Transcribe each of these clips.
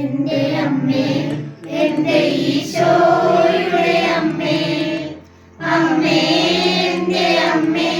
എന്റെ അമ്മേ എന്റെ ഈശോയുടെ അമ്മേ. അമ്മേ എന്റെ അമ്മേ.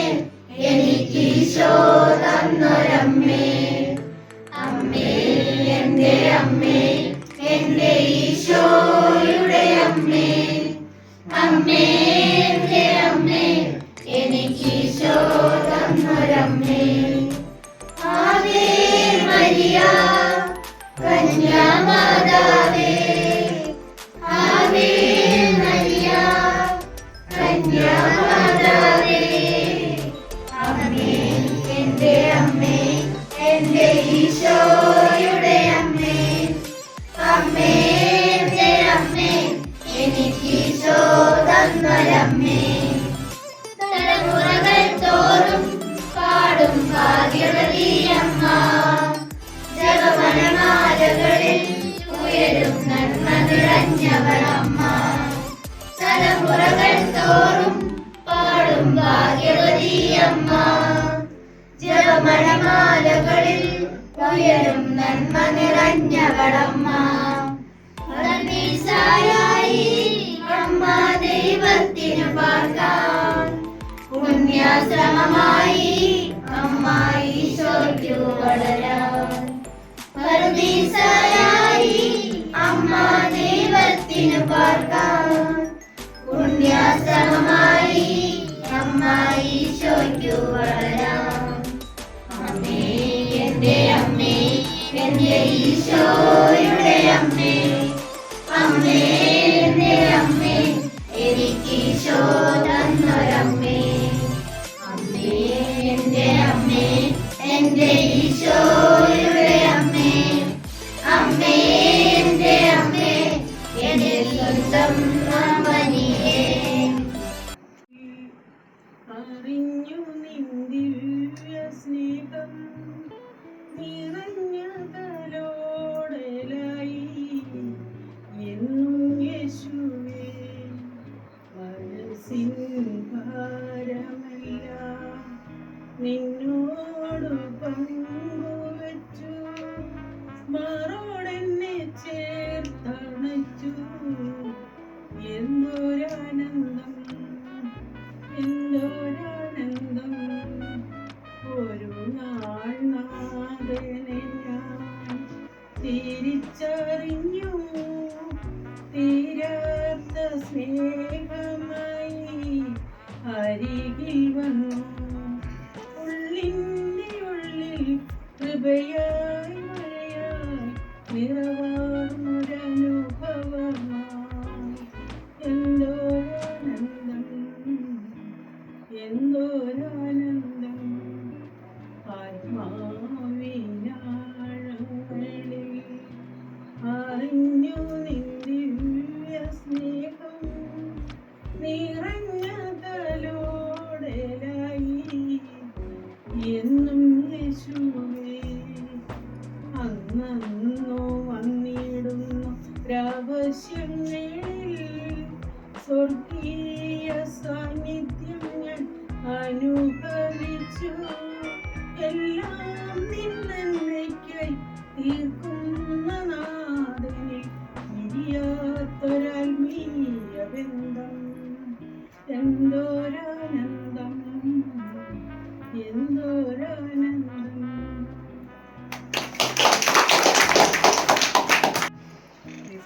എന്റെ അമ്മേ അമ്മേ. അമ്മേ അമ്മേ തോറും ഉയരും നന്മ നിറഞ്ഞവളമ്മ. തലമുറകൾ തോറും ജഗമനമാലകളിൽ ഉയരും നന്മ നിറഞ്ഞവളമ്മ അർന്നീസായായി അമ്മ ദൈവത്തിനു പാർക്കാം. പുണ്യാശ്രമമായി അമ്മ ഈശോയ്ക്കു വളരാം. പരദീസായി അമ്മ ദൈവത്തിനു പാർക്കാം. പുണ്യാശ്രമമായി അമ്മ ഈശോയ്ക്കു വളരാം. എന്റെ ഈശോയുടെ അമ്മേ. അമ്മേ അമ്മേ. എനിക്ക് ഈശോ മാറോടെന്നെ ചേർത്തണച്ചു. എന്തോരാനന്ദം എന്തോരാനന്ദം. ഒരു നാൾ നാഥനെ ഞാൻ തിരിച്ചറിഞ്ഞു. തീരാത്ത സ്നേഹമായി എന്തോരാനന്ദം ആത്മാവിനാഴങ്ങളിൽ അറിഞ്ഞു നിന്ദിവ്യ സ്നേഹം നിറഞ്ഞ എന്നും യേശുവേ. അന്നോ വന്നിടുന്നു രാവശ്യങ്ങളിൽ സ്വർഗീയ സാന്നിധ്യം അനുഭവിച്ചു. എല്ലാം നിന്നെന്നേക്കായി തീർക്കുന്ന നാടിനെ ഇരിയാത്തൊരാത്മീയ ബന്ധം എന്തോരാനന്ദം എന്തോരാനന്ദം.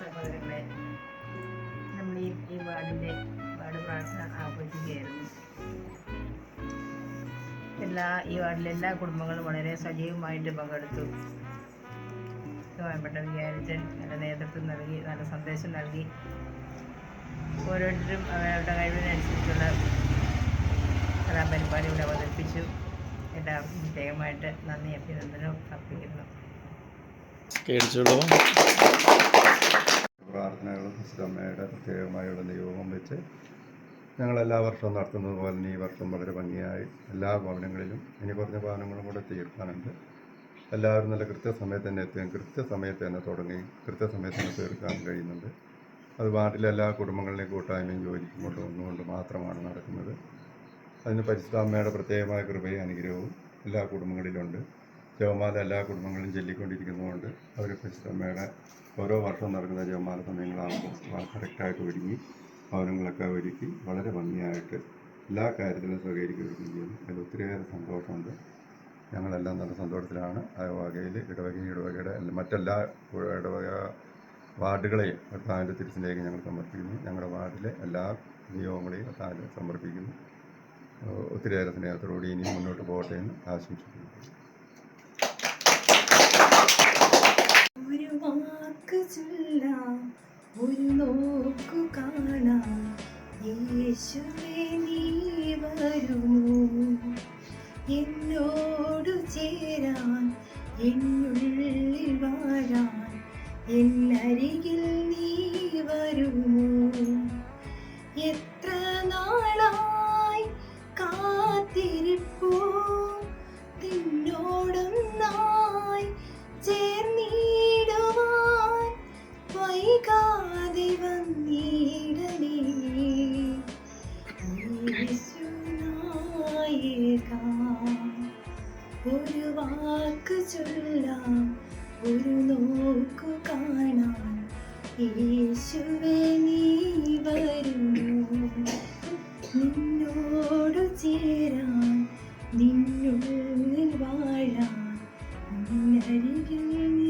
സഹോദരങ്ങളെ നമ്മൾ ഈ വാർഡിന്റെ വാർഡ് പ്രാർത്ഥന ആഘോഷിക്കുകയായിരുന്നു. എല്ലാ ഈ വാർഡിലെ എല്ലാ കുടുംബങ്ങളും വളരെ സജീവമായിട്ട് പങ്കെടുത്തു. ബഹുമാനപ്പെട്ട വികാരിച്ചൻ നല്ല നേതൃത്വം നൽകി നല്ല സന്ദേശം നൽകി. ഓരോരുത്തരും അവരുടെ കഴിവിനനുസരിച്ചുള്ള കലാപരിപാടി ഇവിടെ അവതരിപ്പിച്ചു. എല്ലാവർക്കും പ്രത്യേകമായിട്ട് നന്ദി അഭിനന്ദനം അർപ്പിക്കുന്നു. പ്രാർത്ഥനകളും അമ്മയുടെ പ്രത്യേകമായുള്ള നിയോഗം വെച്ച് ഞങ്ങൾ എല്ലാ വർഷവും നടത്തുന്നത് പോലെ തന്നെ ഈ വർഷം വളരെ ഭംഗിയായി എല്ലാ ഭവനങ്ങളിലും ഇനി കുറഞ്ഞ ഭവനങ്ങളും കൂടെ തീർക്കാനുണ്ട്. എല്ലാവരും നല്ല കൃത്യസമയത്ത് തന്നെ എത്തുകയും കൃത്യസമയത്ത് തന്നെ തുടങ്ങുകയും കൃത്യസമയത്ത് തന്നെ തീർക്കാൻ കഴിയുന്നുണ്ട്. അത് വാർഡിലെ എല്ലാ കുടുംബങ്ങളിലെയും കൂട്ടായ്മയും ജോലിക്കും കൊണ്ട് വന്നുകൊണ്ട് മാത്രമാണ് നടക്കുന്നത്. അതിന് പരിശുദ്ധാമ്മയുടെ പ്രത്യേകമായ കൃപയും അനുഗ്രഹവും എല്ലാ കുടുംബങ്ങളിലുണ്ട്. ജവമാല എല്ലാ കുടുംബങ്ങളിലും ചൊല്ലിക്കൊണ്ടിരിക്കുന്നതുകൊണ്ട് അവർ പരിശുദ്ധമ്മയുടെ ഓരോ വർഷവും നടക്കുന്ന ജവമാല സമയങ്ങളാകുമ്പോൾ കറക്റ്റായിട്ട് ഒരുങ്ങി ഭവനങ്ങളൊക്കെ ഒരുക്കി വളരെ ഭംഗിയായിട്ട് എല്ലാ കാര്യത്തിലും സ്വീകരിക്കുകയും ചെയ്യുന്നു അതിൽ ഒത്തിരിയേറെ സന്തോഷമുണ്ട്. ഞങ്ങളെല്ലാം നല്ല സന്തോഷത്തിലാണ്. ആ വകയിൽ ഇടവകയും ഇടവകയുടെ മറ്റെല്ലാ ഇടവക വാർഡുകളെയും ഭർത്താവിന്റെ തിരിച്ചിലേക്ക് ഞങ്ങൾ സമർപ്പിക്കുന്നു. ഞങ്ങളുടെ വാർഡിലെ എല്ലാ നിയോഗങ്ങളെയും കർത്താവിന് സമർപ്പിക്കുന്നു. ഒത്തിരിയേറെ സ്നേഹത്തോടുകൂടി ഇനിയും മുന്നോട്ട് പോകട്ടെ എന്ന് ആശംസിക്കുന്നു. ഒരു വാക്ക് ചൊല്ലാം ഒരു നോക്കു കാണാം. യേശുവേ നീ വരുമോ എന്നോടു ചേരാൻ എന്നുള്ളിൽ വരാൻ എന്നരികിൽ നീ വരുമോ ഒരു നോക്കു കാണാൻ യേശുവേ നീ വരുന്നു. നിന്നോടു ചേരാൻ നിന്നുള്ളിൽ വാഴാൻ നിന്നരികിൽ നീ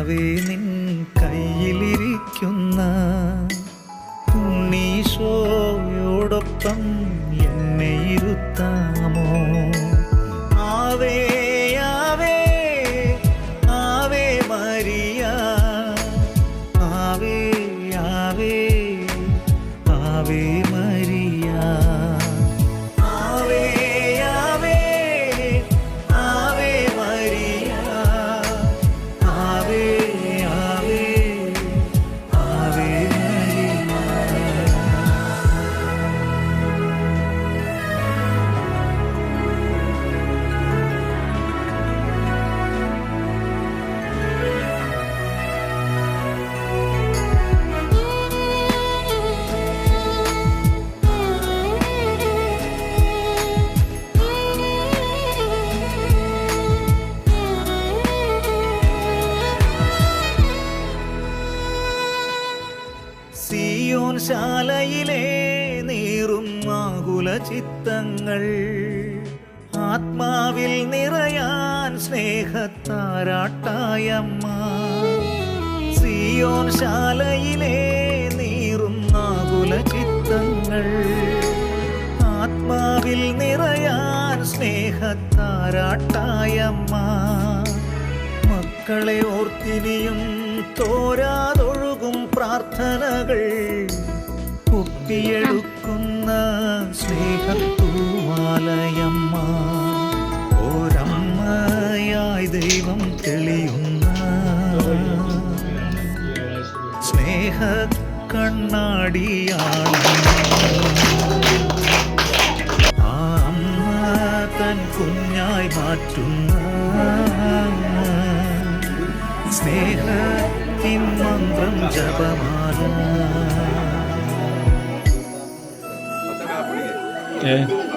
മാതാവേ നിൻ കയ്യിലിരിക്കുന്ന ഉണ്ണീശോയോടൊപ്പം എന്നെ ഇരുത്താമോ? ശാലയിലെ നീറും ആകുല ചിത്തങ്ങൾ. ആത്മാവിൽ നിറയാൻ സ്നേഹത്താരാട്ടായമ്മ. സിയോൻ ശാലയിലെ നീറും ആകുല ചിത്തങ്ങൾ. ആത്മാവിൽ നിറയാൻ സ്നേഹത്താരാട്ടായമ്മ. മക്കളെ ഓർത്തിനിയും തോരാതൊഴുകും പ്രാർത്ഥനകൾ. ഒപ്പിയെടുക്കുന്ന സ്നേഹത്തൂവാലയമ്മ ഓരമ്മയായി ദൈവം തെളിയുന്ന സ്നേഹ കണ്ണാടിയാണ് അമ്മ തൻ കുഞ്ഞായി മാറ്റുന്ന സ്നേഹത്തിൻ മന്ത്രം ജപമാല. 对。